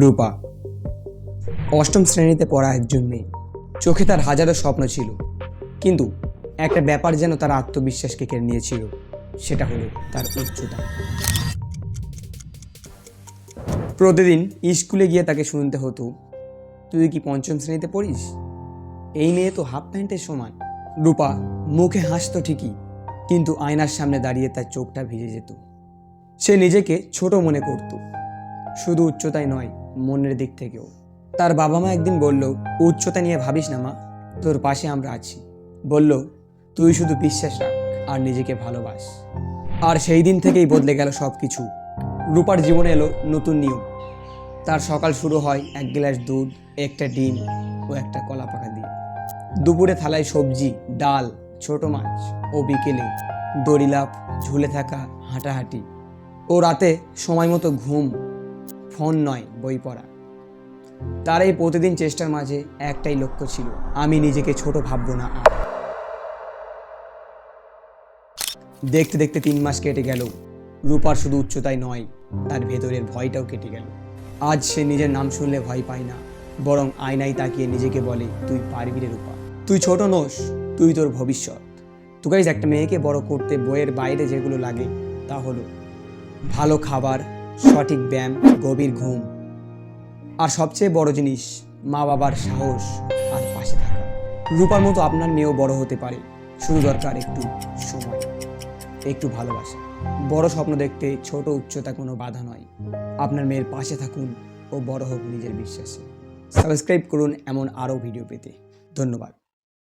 রূপা। অষ্টম শ্রেণীতে পড়া একজন মেয়ে। চোখে তার হাজারো স্বপ্ন ছিল। কিন্তু একটা ব্যাপার যেন তার আত্মবিশ্বাসকে কেড়ে নিয়েছিল, সেটা হলো তার উচ্চতা। প্রতিদিন স্কুলে গিয়ে তাকে শুনতে হতো, তুই কি পঞ্চম শ্রেণীতে পড়িস? এই মেয়ে তো হাফ প্যান্টের সমান। রূপা মুখে হাসতো ঠিকই, কিন্তু আয়নার সামনে দাঁড়িয়ে তার চোখটা ভিজে যেত। সে নিজেকে ছোট মনে করত। শুধু উচ্চতায় নয় মনের দিক থেকেও। তার বাবা মা একদিন বলল, উচ্চতা নিয়ে ভাবিস না মা, তোর পাশে আমরা আছি। বলল, তুই শুধু বিশ্বাস রাখ আর নিজেকে ভালোবাস। আর সেই দিন থেকেই বদলে গেল সব কিছু রূপার জীবনে এলো নতুন নিয়ম। তার সকাল শুরু হয় এক গ্লাস দুধ, একটা ডিম ও একটা কলা পাকা দিয়ে। দুপুরে থালায় সবজি, ডাল, ছোট মাছ ও বিকেলে দড়িলাপ ঝুলে থাকা হাঁটাহাঁটি। ও রাতে সময় মতো ঘুম ফোন নয়, বই পড়া। তার এই প্রতিদিন চেষ্টার মাঝে একটাই লক্ষ্য ছিল, আমি নিজেকে ছোট ভাববো না দেখতে দেখতে তিন মাস কেটে গেল, রূপার শুধু উচ্চতায় নয়, তার ভেতরের ভয়টাও কেটে গেল। আজ সে নিজের নাম শুনলে ভয় পায় না, বরং আয়নায় তাকিয়ে নিজেকে বলে, তুই পারবি রে রূপা, তুই ছোট নোস, তুই তোর ভবিষ্যৎ। তুই গাইজ একটা মেয়েকে বড় করতে বইয়ের বাইরে যেগুলো লাগে, তা হলো, ভালো খাবার সঠিক ব্যায়াম, গভীর ঘুম। আর সবচেয়ে বড় জিনিস মা বাবার সাহস আর পাশে থাকা। রূপার মতো আপনার মেয়েও বড় হতে পারে। শুধু দরকার একটু সময়, একটু ভালোবাসা। বড় স্বপ্ন দেখতে ছোট উচ্চতা কোনো বাধা নয়। আপনার মেয়ের পাশে থাকুন ও বড় হোক নিজের বিশ্বাসে। সাবস্ক্রাইব করুন এমন আরও ভিডিও পেতে। ধন্যবাদ।